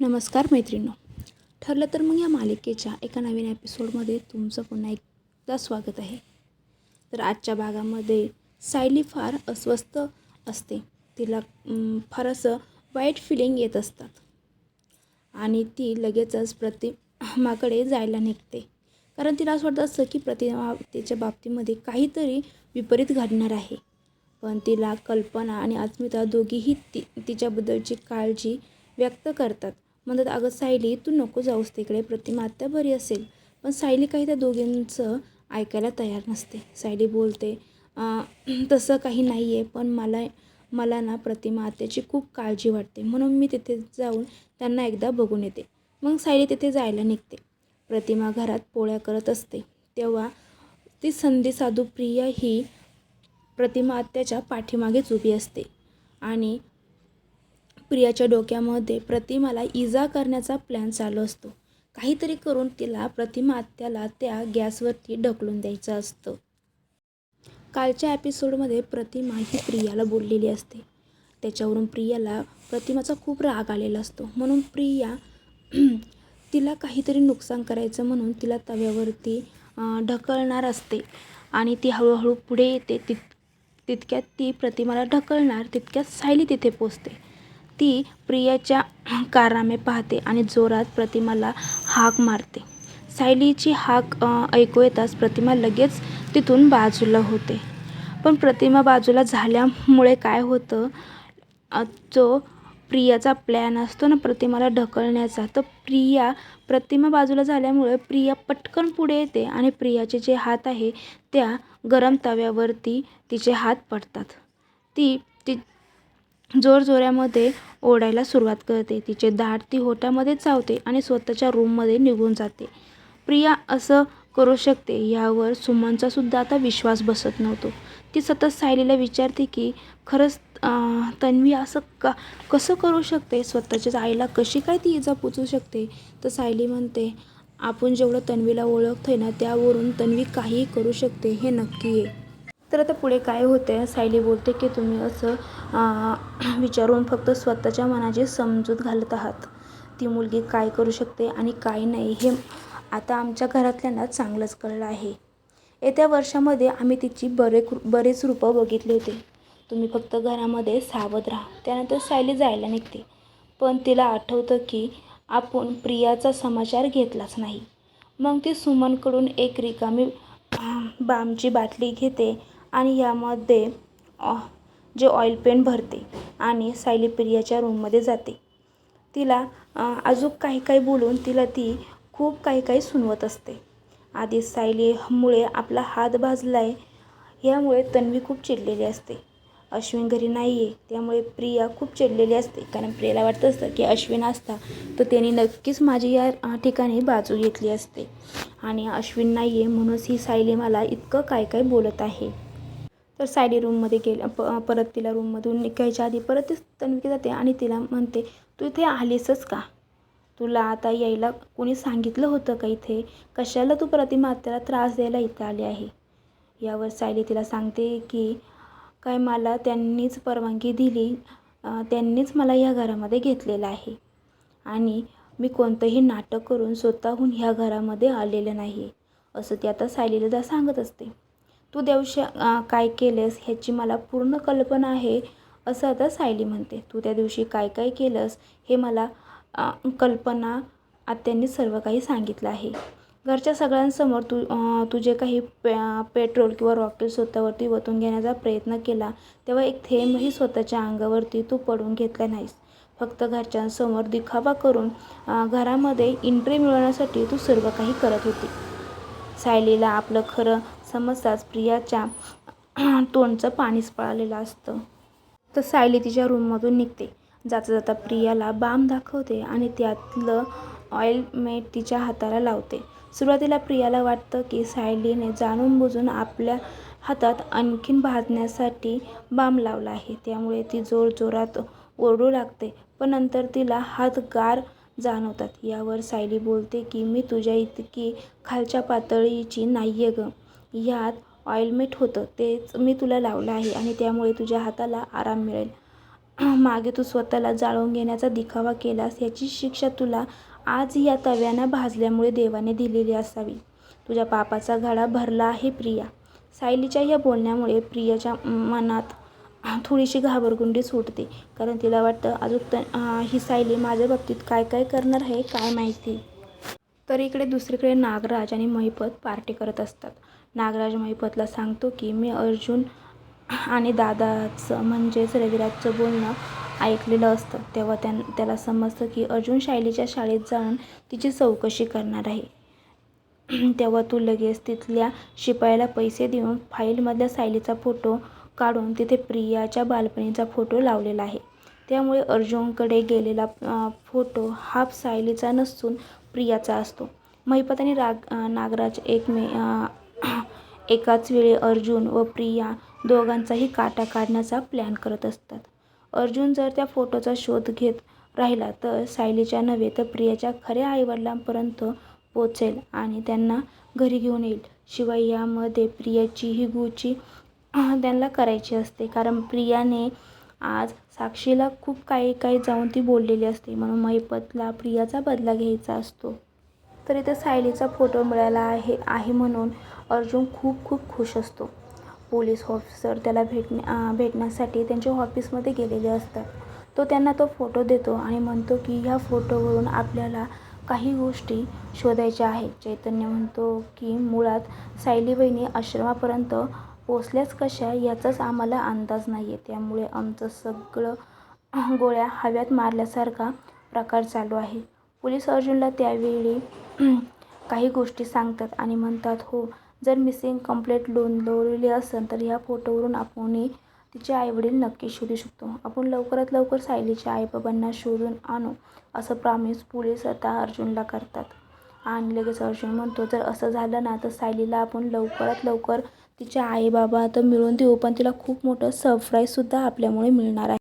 नमस्कार मैत्रिणी ठरलं तर मग या मालिकेच्या एका नवीन एपिसोडमध्ये तुमचं पुन्हा एकदा स्वागत आहे. तर आजच्या भागामध्ये सायली फार अस्वस्थ असते. तिला फार असं वाईट फिलिंग येत असतात. आणि ती लगेचच प्रतिमाकडे जायला निघते. कारण तिला असं वाटत असतं की प्रतिमा तिच्या बाबतीमध्ये काहीतरी विपरीत घडणार आहे. पण तिला कल्पना आणि अस्मिता दोघीही ती तिच्याबद्दलची काळजी व्यक्त करतात. म्हणतात अगं सायली तू नको जाऊस तिकडे प्रतिमा आत्या बरी असेल. पण सायली काही त्या दोघींचं ऐकायला तयार नसते. सायली बोलते तसं काही नाही आहे पण मला मला ना प्रतिमा आत्याची खूप काळजी वाटते. म्हणून मी तिथे जाऊन त्यांना एकदा बघून येते. मग सायली तिथे जायला निघते. प्रतिमा घरात पोळ्या करत असते. तेव्हा ती संधी साधू प्रिया ही प्रतिमा आत्याच्या पाठीमागेच उभी असते आणि प्रियाच्या डोक्यामध्ये प्रतिमाला इजा करण्याचा प्लॅन चालू असतो. काहीतरी करून तिला प्रतिमा आत्याला त्या गॅसवरती ढकलून द्यायचं असतं. कालच्या एपिसोडमध्ये प्रतिमा ही प्रियाला बोललेली असते. त्याच्यावरून प्रियाला प्रतिमाचा खूप राग आलेला असतो. म्हणून प्रिया तिला काहीतरी नुकसान करायचं म्हणून तिला तव्यावरती ढकलणार असते. आणि ती हळूहळू पुढे येते. तित तितक्यात ती प्रतिमाला ढकलणार तितक्यात सायली तिथे पोचते. ती प्रियाच्या कारामे पाहते आणि जोरात प्रतिमाला हाक मारते. सायलीची हाक ऐकू येताच प्रतिमा लगेच तिथून बाजूला होते. पण प्रतिमा बाजूला झाल्यामुळे काय होतं जो प्रियाचा प्लॅन असतो ना प्रतिमाला ढकलण्याचा तर प्रिया प्रतिमा बाजूला झाल्यामुळे प्रिया पटकन पुढे येते आणि प्रियाचे जे हात आहे त्या गरम तव्यावरती तिचे हात पडतात. ती ती जोरजोऱ्यामध्ये ओढायला सुरुवात करते. तिचे दाढ ती होट्यामध्ये चावते आणि स्वतःच्या रूममध्ये निघून जाते. प्रिया असं करू शकते यावर सुमनचा सुद्धा आता विश्वास बसत नव्हतो. ती सतत सायलीला विचारते की खरंच तन्वी असं का कसं करू शकते? स्वतःच्याच आईला कशी काय ती इजा पोचू शकते? तर सायली म्हणते आपण जेवढं तन्वीला ओळखतोय ना त्यावरून तन्वी काहीही करू शकते हे नक्की आहे. तर आता पुढे काय होते सायली बोलते की तुम्ही असं विचारून फक्त स्वतःच्या मनाची समजूत घालत आहात. ती मुलगी काय करू शकते आणि काय नाही हे आता आमच्या घरातल्यांना चांगलंच कळलं आहे. येत्या वर्षामध्ये आम्ही तिची बरे बरेच रूपं बघितली होती. तुम्ही फक्त घरामध्ये सावध राहा. त्यानंतर सायली जायला निघते. पण तिला आठवतं की आपण प्रियाचा समाचार घेतलाच नाही. मग ती सुमनकडून एक रिकामी बामची बाटली घेते आणि यामध्ये जे ऑइल पेंट भरते आणि सायली प्रियाच्या रूममध्ये जाते. तिला अजून काही काही बोलून तिला ती खूप काही काही सुनवत असते. आधी सायलीमुळे आपला हात भाजला आहे यामुळे तन्वी खूप चिडलेली असते. अश्विन घरी नाही आहे त्यामुळे प्रिया खूप चिडलेली असते. कारण प्रियाला वाटतं असतं की अश्विन असता तर त्याने नक्कीच माझी या ठिकाणी बाजू घेतली असते. आणि अश्विन नाही आहे म्हणूनच ही सायली मला इतकं काय काय बोलत आहे. तर सायली रूममध्ये गेल्या प परत तिला रूममधून निघायच्या आधी परत ती तन्वी जाते आणि तिला म्हणते तू इथे आलीसच का? तुला आता यायला कोणी सांगितलं होतं का इथे? कशाला तू प्रतिमा आत्याला त्रास द्यायला इथं आली आहे? यावर सायली तिला सांगते की काय मला त्यांनीच परवानगी दिली त्यांनीच मला या घरामध्ये घेतलेलं आहे. आणि मी कोणतंही नाटक करून स्वतःहून ह्या घरामध्ये आलेलं नाही. असं ती आता सायलीला सांगत असते. तू दिवशी काय केलंस ह्याची मला पूर्ण कल्पना आहे असं आता सायली म्हणते. तू त्या दिवशी काय काय केलंस हे मला कल्पना आत्यांनी सर्व काही सांगितलं आहे. घरच्या सगळ्यांसमोर तू तुझे तू जे काही पे पेट्रोल किंवा रॉकेल स्वतःवरती ओतून घेण्याचा प्रयत्न केला तेव्हा एक थेंबही स्वतःच्या अंगावरती तू पडून घेतला नाहीस. फक्त घरच्यांसमोर दिखावा करून घरामध्ये एंट्री मिळवण्यासाठी तू सर्व काही करत होती. सायलीला आपलं खरं समजताच प्रियाच्या तोंडचं पाणीच पळालेलं असतं. तर सायली तिच्या रूममधून निघते. जाता जाता प्रियाला बाम दाखवते आणि त्यातलं ऑइल मेट तिच्या हाताला लावते. सुरुवातीला प्रियाला वाटतं की सायलीने जाणून बुजून आपल्या हातात आणखीन भाजण्यासाठी बाम लावला आहे. त्यामुळे ती जोरजोरात ओरडू लागते पण नंतर तिला हात गार जाणवतात. यावर सायली बोलते की मी तुझ्या इतकी खालच्या पातळीची नाही आहे गं. यात ऑइलमेट होतं. तेच मी तुला लावलं आहे आणि त्यामुळे तुझ्या हाताला आराम मिळेल. मागे तू स्वतःला जाळून घेण्याचा दिखावा केलास याची शिक्षा तुला आज या तव्यानं भाजल्यामुळे देवाने दिलेली असावी. तुझ्या पापाचा घडा भरला आहे प्रिया. सायलीच्या या बोलण्यामुळे प्रियाच्या मनात थोडीशी घाबरगुंडी सुटते. कारण तिला वाटतं अजून त ही सायली माझ्या बाबतीत काय काय करणार आहे काय माहिती? तर इकडे दुसरीकडे नागराज आणि महिपत पार्टी करत असतात. नागराज महिपतला सांगतो की मी अर्जुन आणि दादाचं म्हणजेच रविराजचं बोलणं ऐकलेलं असतं. तेव्हा त्या त्याला समजतं की अर्जुन शायलीच्या शाळेत जाऊन तिची चौकशी करणार आहे. तेव्हा तू लगेच तिथल्या शिपायाला पैसे देऊन फाईलमधल्या सायलीचा फोटो काढून तिथे प्रियाच्या बालपणीचा फोटो लावलेला आहे. त्यामुळे अर्जुनकडे गेलेला फोटो हा सायलीचा नसून प्रियाचा असतो. महिपत आणि राग नागराज एकमे एकाच वेळी अर्जुन व प्रिया दोघांचाही काटा काढण्याचा प्लॅन करत असतात. अर्जुन जर त्या फोटोचा शोध घेत राहिला तर सायलीच्या नव्हे तर प्रियाच्या खऱ्या आईवडिलांपर्यंत पोचेल आणि त्यांना घरी घेऊन येईल. शिवाय यामध्ये प्रियाची ही गुची त्यांना करायची असते. कारण प्रियाने आज साक्षीला खूप काही काही जाऊन ती बोललेली असते. म्हणून महिपतला प्रियाचा बदला घ्यायचा असतो. तर इथं सायलीचा फोटो मिळाला आहे आहे म्हणून अर्जुन खूप खूप खुश असतो. पोलीस ऑफिसर त्याला भेटण्या भेटण्यासाठी त्यांच्या ऑफिसमध्ये गेलेले असतात. तो त्यांना तो फोटो देतो आणि म्हणतो की ह्या फोटोवरून आपल्याला काही गोष्टी शोधायच्या आहेत. चैतन्य म्हणतो की मुळात सायली बहिणी आश्रमापर्यंत पोचल्याच कशा याचाच आम्हाला अंदाज नाही आहे त्यामुळे आमचं सगळं गोळ्या हव्यात मारल्यासारखा प्रकार चालू आहे. पोलीस अर्जुनला त्यावेळी काही गोष्टी सांगतात आणि म्हणतात हो जर मिसिंग कंप्लेंट नोंदवलेली असेल तर ह्या फोटोवरून आपण तिचे आईवडील नक्की शोधू शकतो. आपण लवकरात लवकर सायलीच्या आईबाबांना शोधून आणू असं प्रॉमिस पोलीस आता अर्जुनला करतात. आणि लगेच अर्जुन म्हणतो जर असं झालं ना तर सायलीला आपण लवकरात लवकर तिच्या आईबाबा तर मिळवून देऊ पण तिला खूप मोठं सरप्राईजसुद्धा आपल्यामुळे मिळणार आहे.